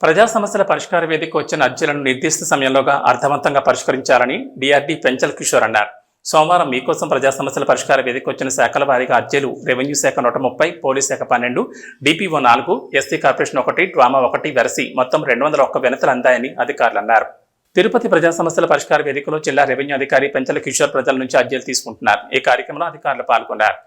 ప్రజా సమస్యల పరిష్కార వేదిక వచ్చిన అర్జీలను నిర్దిష్ట సమయంలోగా అర్థవంతంగా పరిష్కరించాలని డిఆర్డీ పెంచల్ కిషోర్ అన్నారు. సోమవారం మీకోసం ప్రజా సమస్యల పరిష్కార వేదిక వచ్చిన శాఖల వారీగా అర్జీలు రెవెన్యూ శాఖ నూట ముప్పై పోలీస్ శాఖ పన్నెండు డిపిఓ నాలుగు ఎస్సీ కార్పొరేషన్ ఒకటి డ్రామా ఒకటి వెరసి మొత్తం రెండు వందల ఒక్క వినతులు అందాయని అధికారులు అన్నారు. తిరుపతి ప్రజా సమస్యల పరిష్కార వేదికలో జిల్లా రెవెన్యూ అధికారి పెంచల కిషోర్ ప్రజల నుంచి అర్జీలు తీసుకుంటున్నారు. ఈ కార్యక్రమంలో అధికారులు పాల్గొన్నారు.